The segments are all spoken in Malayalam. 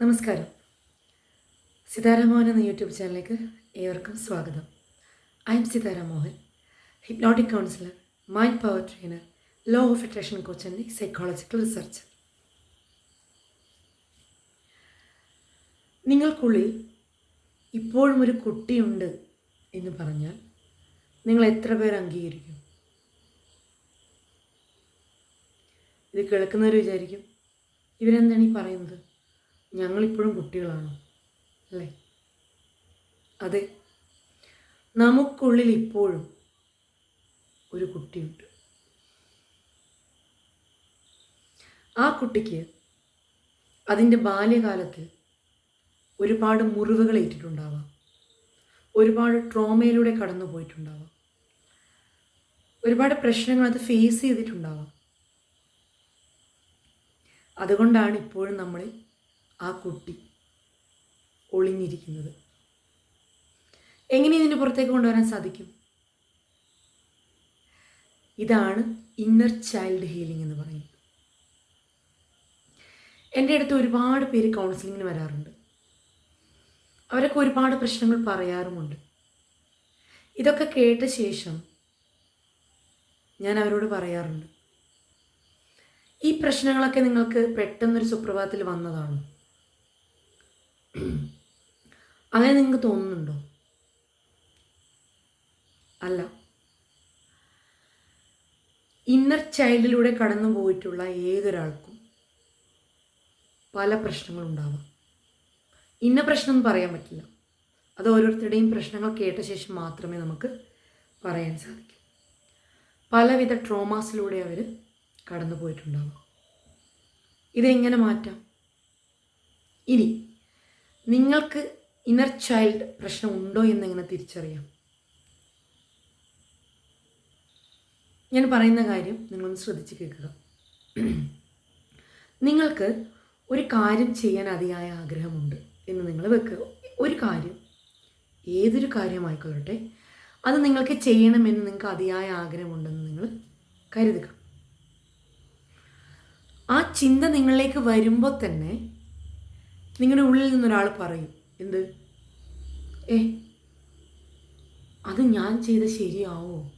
നമസ്കാരം. സിതാരാമോഹൻ എന്ന യൂട്യൂബ് ചാനലിലേക്ക് ഏവർക്കും സ്വാഗതം. I am Sithara Mohan hypnotic counsellor mind power trainer law of attraction coach and psychological researcher നിങ്ങൾക്കുള്ളിൽ ഇപ്പോഴും ഒരു കുട്ടിയുണ്ട് എന്ന് പറഞ്ഞാൽ നിങ്ങൾ എത്ര പേർ അംഗീകരിക്കും? ഇത് കേൾക്കുന്നവർ വിചാരിക്കും ഇവരെന്താണ് ഈ പറയുന്നത്? ഞങ്ങളിപ്പോഴും കുട്ടികളാണ് അല്ലേ? അതെ. നമുക്കുള്ളിൽ ഇപ്പോഴും ഒരു കുട്ടിയുണ്ട്. ആ കുട്ടിക്ക് അതിന്റെ ബാല്യകാലത്ത് ഒരുപാട് മുറിവുകൾ ഏറ്റിട്ടുണ്ടാവാം. ഒരുപാട് ട്രോമയിലൂടെ കടന്നു പോയിട്ടുണ്ടാവാം. ഒരുപാട് പ്രശ്നങ്ങൾ അത് ഫേസ് ചെയ്തിട്ടുണ്ടാവാം. അതുകൊണ്ടാണ് ഇപ്പോഴും നമ്മൾ ആ കുട്ടി ഒളിഞ്ഞിരിക്കുന്നത്. എങ്ങനെ ഇതിന്റെ പുറത്തേക്ക് കൊണ്ടുവരാൻ സാധിക്കും? ഇതാണ് ഇന്നർ ചൈൽഡ് ഹീലിംഗ് എന്ന് പറയുന്നത്. എന്റെ അടുത്ത് ഒരുപാട് പേര് കൗൺസിലിങ്ങിന് വരാറുണ്ട്. അവരൊക്കെ ഒരുപാട് പ്രശ്നങ്ങൾ പറയാറുമുണ്ട്. ഇതൊക്കെ കേട്ട ശേഷം ഞാൻ അവരോട് പറയാറുണ്ട്. ഈ പ്രശ്നങ്ങളൊക്കെ നിങ്ങൾക്ക് പെട്ടെന്നൊരു സുപ്രഭാതത്തിൽ വന്നതാണോ. അങ്ങനെ നിങ്ങൾക്ക് തോന്നുന്നുണ്ടോ? അല്ല. ഇന്നർ ചൈൽഡിലൂടെ കടന്നു പോയിട്ടുള്ള ഏതൊരാൾക്കും പല പ്രശ്നങ്ങളുണ്ടാവാം. ഇന്ന പ്രശ്നം എന്ന് പറയാൻ പറ്റില്ല. അത് ഓരോരുത്തരുടെയും പ്രശ്നങ്ങൾ കേട്ട ശേഷം മാത്രമേ നമുക്ക് പറയാൻ സാധിക്കൂ. പലവിധ ട്രോമാസിലൂടെ അവർ കടന്നു പോയിട്ടുണ്ടാവാം. ഇതെങ്ങനെ മാറ്റാം? ഇനി നിങ്ങൾക്ക് ഇന്നർ ചൈൽഡ് പ്രശ്നം ഉണ്ടോ എന്നെങ്ങനെ തിരിച്ചറിയാം. ഞാൻ പറയുന്ന കാര്യം നിങ്ങളൊന്ന് ശ്രദ്ധിച്ച് കേൾക്കുക. നിങ്ങൾക്ക് ഒരു കാര്യം ചെയ്യാൻ അതിയായ ആഗ്രഹമുണ്ട് എന്ന് നിങ്ങൾ വെക്കുക. ഒരു കാര്യം ഏതൊരു കാര്യമായിക്കൊള്ളട്ടെ അത് നിങ്ങൾക്ക് ചെയ്യണമെന്ന് നിങ്ങൾക്ക് അതിയായ ആഗ്രഹമുണ്ടെന്ന് നിങ്ങൾ കരുതുക. ആ ചിന്ത നിങ്ങളിലേക്ക് വരുമ്പോൾ തന്നെ നിങ്ങളുടെ ഉള്ളിൽ നിന്നൊരാൾ പറയും. എന്ത്? ഏ അത് ഞാൻ ചെയ്ത ശരിയാവോ?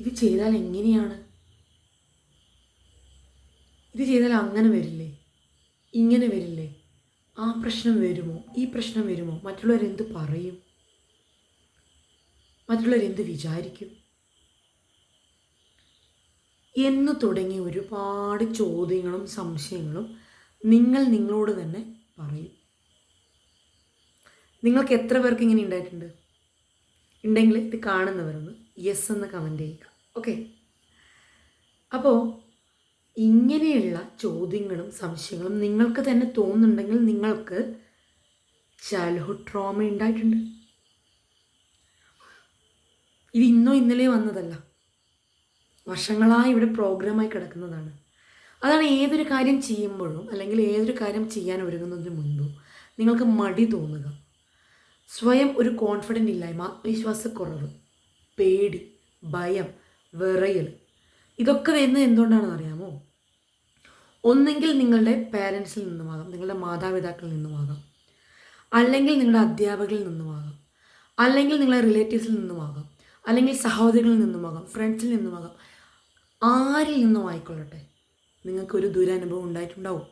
ഇത് ചെയ്താൽ എങ്ങനെയാണ്? ഇത് ചെയ്താൽ അങ്ങനെ വരില്ലേ? ഇങ്ങനെ വരില്ലേ? ആ പ്രശ്നം വരുമോ? ഈ പ്രശ്നം വരുമോ? മറ്റുള്ളവരെന്ത് പറയും? മറ്റുള്ളവരെന്ത് വിചാരിക്കും? എന്ന് തുടങ്ങി ഒരുപാട് ചോദ്യങ്ങളും സംശയങ്ങളും നിങ്ങൾ നിങ്ങളോട് തന്നെ പറയും. നിങ്ങൾക്ക് എത്ര പേർക്ക് ഇങ്ങനെ ഉണ്ടായിട്ടുണ്ട്? ഉണ്ടെങ്കിൽ ഇത് കാണുന്നവരൊന്ന് യെസ് എന്ന് കമന്റ് ചെയ്യുക. ഓക്കെ അപ്പോൾ ഇങ്ങനെയുള്ള ചോദ്യങ്ങളും സംശയങ്ങളും നിങ്ങൾക്ക് തന്നെ തോന്നുന്നുണ്ടെങ്കിൽ നിങ്ങൾക്ക് ചൈൽഡ്ഹുഡ് ട്രോമ ഉണ്ടായിട്ടുണ്ട്. ഇത് ഇന്നോ ഇന്നലെയോ വന്നതല്ല. വർഷങ്ങളായി ഇവിടെ പ്രോഗ്രാമായി കിടക്കുന്നതാണ്. അതാണ് ഏതൊരു കാര്യം ചെയ്യുമ്പോഴും അല്ലെങ്കിൽ ഏതൊരു കാര്യം ചെയ്യാൻ ഒരുങ്ങുന്നതിന് മുൻപും നിങ്ങൾക്ക് മടി തോന്നുക. സ്വയം ഒരു കോൺഫിഡന്റ് ഇല്ലായ്മ ആത്മവിശ്വാസക്കുറവ് പേടി ഭയം വിറയൽ ഇതൊക്കെ വരുന്നത് എന്തുകൊണ്ടാണെന്ന് അറിയാമോ? ഒന്നെങ്കിൽ നിങ്ങളുടെ പേരൻസിൽ നിന്നുമാകാം നിങ്ങളുടെ മാതാപിതാക്കളിൽ നിന്നുമാകാം അല്ലെങ്കിൽ നിങ്ങളുടെ അധ്യാപകരിൽ നിന്നുമാകാം അല്ലെങ്കിൽ നിങ്ങളുടെ റിലേറ്റീവ്സിൽ നിന്നുമാകാം അല്ലെങ്കിൽ സഹോദരികളിൽ നിന്നുമാകാം ഫ്രണ്ട്സിൽ നിന്നുമാകാം ആരിൽ നിന്നും ആയിക്കൊള്ളട്ടെ? നിങ്ങൾക്കൊരു ദുരനുഭവം ഉണ്ടായിട്ടുണ്ടാവും.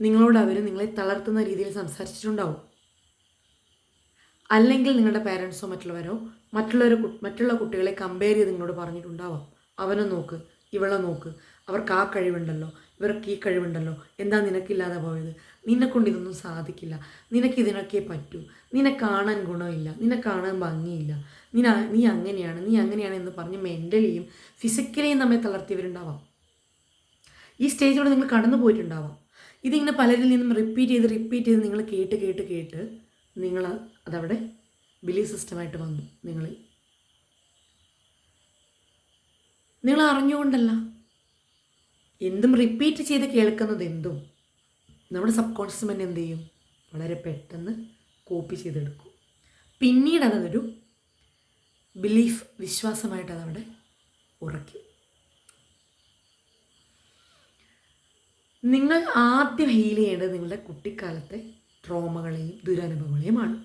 നിങ്ങളോട് അവർ നിങ്ങളെ തളർത്തുന്ന രീതിയിൽ സംസാരിച്ചിട്ടുണ്ടാവും. അല്ലെങ്കിൽ നിങ്ങളുടെ പാരൻസോ മറ്റുള്ളവരോ മറ്റുള്ളവർ മറ്റുള്ള കുട്ടികളെ കമ്പയർ ചെയ്ത് നിങ്ങളോട് പറഞ്ഞിട്ടുണ്ടാവാം. അവനെ നോക്ക് ഇവളെ നോക്ക് അവർക്ക് ആ കഴിവുണ്ടല്ലോ ഇവർക്ക് ഈ കഴിവുണ്ടല്ലോ എന്താ നിനക്കില്ലാതെ പോയത്? നിന്നെക്കൊണ്ട് ഇതൊന്നും സാധിക്കില്ല. നിനക്ക് ഇതിനൊക്കെ പറ്റൂ. നിന്നെ കാണാൻ ഗുണമില്ല. നിന്നെ കാണാൻ ഭംഗിയില്ല. നീ നീ അങ്ങനെയാണ് നീ അങ്ങനെയാണ് എന്ന് പറഞ്ഞ് മെന്റലിയും ഫിസിക്കലിയും നമ്മെ തളർത്തിയവരുണ്ടാവാം. ഈ സ്റ്റേജിലൂടെ നിങ്ങൾ കടന്നു പോയിട്ടുണ്ടാവാം. ഇതിങ്ങനെ പലരിൽ നിന്നും റിപ്പീറ്റ് ചെയ്ത് റിപ്പീറ്റ് ചെയ്ത് നിങ്ങൾ കേട്ട് കേട്ട് കേട്ട് നിങ്ങൾ അതവിടെ ബിലീഫ് സിസ്റ്റമായിട്ട് വന്നു. നിങ്ങളിൽ നിങ്ങൾ അറിഞ്ഞുകൊണ്ടല്ല. എന്തും റിപ്പീറ്റ് ചെയ്ത് കേൾക്കുന്നത് എന്തും നമ്മുടെ സബ് കോൺഷ്യസ് മൈൻഡ് എന്ത് ചെയ്യും? വളരെ പെട്ടെന്ന് കോപ്പി ചെയ്തെടുക്കും. പിന്നീട് അതൊരു ബിലീഫ് വിശ്വാസമായിട്ട് അതവിടെ ഉറക്കി നിങ്ങൾ ആദ്യം ഹീൽ ചെയ്യേണ്ടത് നിങ്ങളുടെ കുട്ടിക്കാലത്തെ ട്രോമകളെയും ദുരനുഭവങ്ങളെയുമാണ്.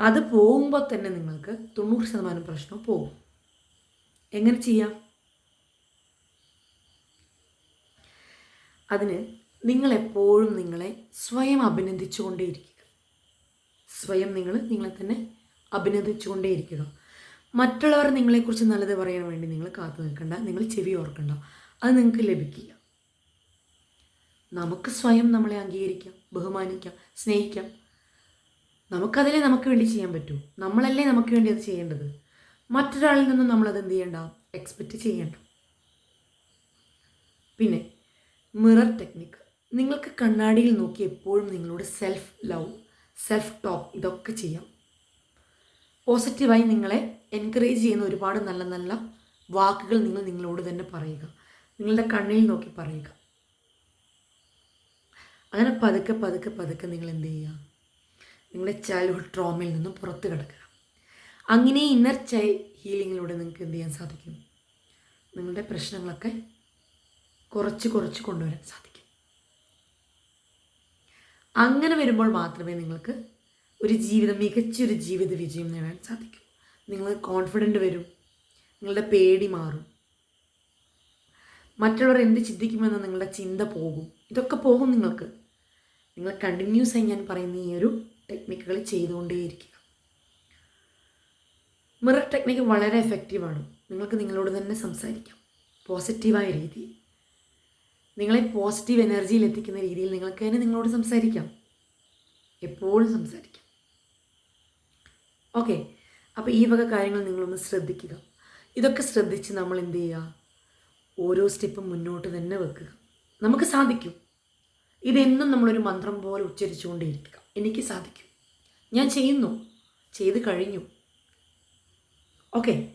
അത് പോകുമ്പോൾ തന്നെ നിങ്ങൾക്ക് തൊണ്ണൂറ് ശതമാനം പ്രശ്നം പോകും. എങ്ങനെ ചെയ്യാം? അതിന് നിങ്ങളെപ്പോഴും നിങ്ങളെ സ്വയം അഭിനന്ദിച്ചുകൊണ്ടേയിരിക്കുക. സ്വയം നിങ്ങൾ നിങ്ങളെ തന്നെ അഭിനന്ദിച്ചുകൊണ്ടേയിരിക്കുക. മറ്റുള്ളവർ നിങ്ങളെക്കുറിച്ച് നല്ലത് പറയാൻ വേണ്ടി നിങ്ങൾ കാത്തു നിൽക്കണ്ട നിങ്ങൾ ചെവി ഓർക്കണ്ട. അത് നിങ്ങൾക്ക് ലഭിക്കില്ല. നമുക്ക് സ്വയം നമ്മളെ അംഗീകരിക്കാം ബഹുമാനിക്കാം സ്നേഹിക്കാം. നമുക്കതിലേ നമുക്ക് വേണ്ടി ചെയ്യാൻ പറ്റൂ. നമ്മളല്ലേ നമുക്ക് വേണ്ടി അത് ചെയ്യേണ്ടത്. മറ്റൊരാളിൽ നിന്നും നമ്മളത് എന്ത് ചെയ്യണ്ട? എക്സ്പെക്റ്റ് ചെയ്യണ്ട. പിന്നെ മിറർ ടെക്നിക്ക് നിങ്ങൾക്ക് കണ്ണാടിയിൽ നോക്കി എപ്പോഴും നിങ്ങളോട് സെൽഫ് ലവ് സെൽഫ് ടോക്ക് ഇതൊക്കെ ചെയ്യാം. പോസിറ്റീവായി നിങ്ങളെ എൻകറേജ് ചെയ്യുന്ന ഒരുപാട് നല്ല നല്ല വാക്കുകൾ നിങ്ങൾ നിങ്ങളോട് തന്നെ പറയുക. നിങ്ങളുടെ കണ്ണിൽ നോക്കി പറയുക. അങ്ങനെ പതുക്കെ പതുക്കെ പതുക്കെ നിങ്ങൾ എന്ത് ചെയ്യുക? നിങ്ങളുടെ ചൈൽഡ്ഹുഡ് ട്രോമയിൽ നിന്നും പുറത്ത് കിടക്കുക. അങ്ങനെ ഇന്നർ ചൈ ഹീലിങ്ങിലൂടെ നിങ്ങൾക്ക് എന്ത് ചെയ്യാൻ സാധിക്കും? നിങ്ങളുടെ പ്രശ്നങ്ങളൊക്കെ കുറച്ച് കുറച്ച് കൊണ്ടുവരാൻ സാധിക്കും. അങ്ങനെ വരുമ്പോൾ മാത്രമേ നിങ്ങൾക്ക് ഒരു ജീവിതം മികച്ചൊരു ജീവിത വിജയം നേടാൻ സാധിക്കും. നിങ്ങൾ കോൺഫിഡന്റ് വരും. നിങ്ങളുടെ പേടി മാറും. മറ്റുള്ളവർ എന്ത് ചിന്തിക്കുമെന്ന് നിങ്ങളുടെ ചിന്ത പോകും. ഇതൊക്കെ പോകും നിങ്ങൾക്ക്. നിങ്ങൾ കണ്ടിന്യൂസ് ആയി ഞാൻ പറയുന്ന ഈ ഒരു ടെക്നിക്കുകൾ ചെയ്തുകൊണ്ടേയിരിക്കുക. മിറർ ടെക്നിക്ക് വളരെ എഫക്റ്റീവാണ് നിങ്ങൾക്ക് നിങ്ങളോട് തന്നെ സംസാരിക്കാം. പോസിറ്റീവായ രീതിയിൽ. നിങ്ങളെ പോസിറ്റീവ് എനർജിയിൽ എത്തിക്കുന്ന രീതിയിൽ നിങ്ങൾക്ക് തന്നെ നിങ്ങളോട് സംസാരിക്കാം. എപ്പോഴും സംസാരിക്കാം. ഓക്കെ. അപ്പോൾ ഈ വക കാര്യങ്ങൾ നിങ്ങളൊന്ന് ശ്രദ്ധിക്കുക. ഇതൊക്കെ ശ്രദ്ധിച്ച് നമ്മൾ എന്ത് ചെയ്യുക? ഓരോ സ്റ്റെപ്പും മുന്നോട്ട് തന്നെ വെക്കുക. നമുക്ക് സാധിക്കും. ഇതെന്നും നമ്മളൊരു മന്ത്രം പോലെ ഉച്ചരിച്ചുകൊണ്ടേയിരിക്കുക. എനിക്ക് സാധിക്കും. ഞാൻ ചെയ്യുന്നു. ചെയ്ത് കഴിഞ്ഞു. ഓക്കെ.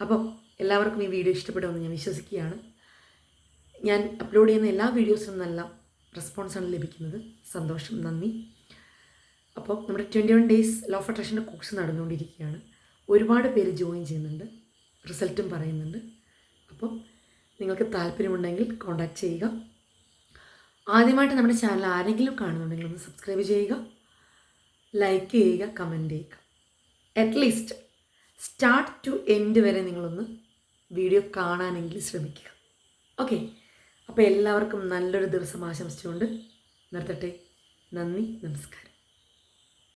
അപ്പോൾ എല്ലാവർക്കും ഈ വീഡിയോ ഇഷ്ടപ്പെടുമെന്ന് ഞാൻ വിശ്വസിക്കുകയാണ്. ഞാൻ അപ്ലോഡ് ചെയ്യുന്ന എല്ലാ വീഡിയോസിനും നല്ല റെസ്പോൺസാണ് ലഭിക്കുന്നത്. സന്തോഷം. നന്ദി. അപ്പോൾ നമ്മുടെ twenty one days law of അട്രാക്ഷന്റെ course നടന്നുകൊണ്ടിരിക്കുകയാണ്. ഒരുപാട് പേര് ജോയിൻ ചെയ്യുന്നുണ്ട്. റിസൾട്ടും പറയുന്നുണ്ട്. അപ്പോൾ നിങ്ങൾക്ക് താല്പര്യമുണ്ടെങ്കിൽ കോൺടാക്റ്റ് ചെയ്യുക. ആദ്യമായിട്ട് നമ്മുടെ ചാനൽ ആരെങ്കിലും കാണുന്നുണ്ടെങ്കിൽ ഒന്ന് സബ്സ്ക്രൈബ് ചെയ്യുക. ലൈക്ക് ചെയ്യുക കമന്റ് ചെയ്യുക. അറ്റ്ലീസ്റ്റ് സ്റ്റാർട്ട് ടു എൻഡ് വരെ നിങ്ങളൊന്ന് വീഡിയോ കാണാനെങ്കിലും ശ്രമിക്കുക. ഓക്കെ അപ്പോൾ എല്ലാവർക്കും നല്ലൊരു ദിവസം ആശംസിച്ചുകൊണ്ട് നിർത്തട്ടെ. നന്ദി നമസ്കാരം.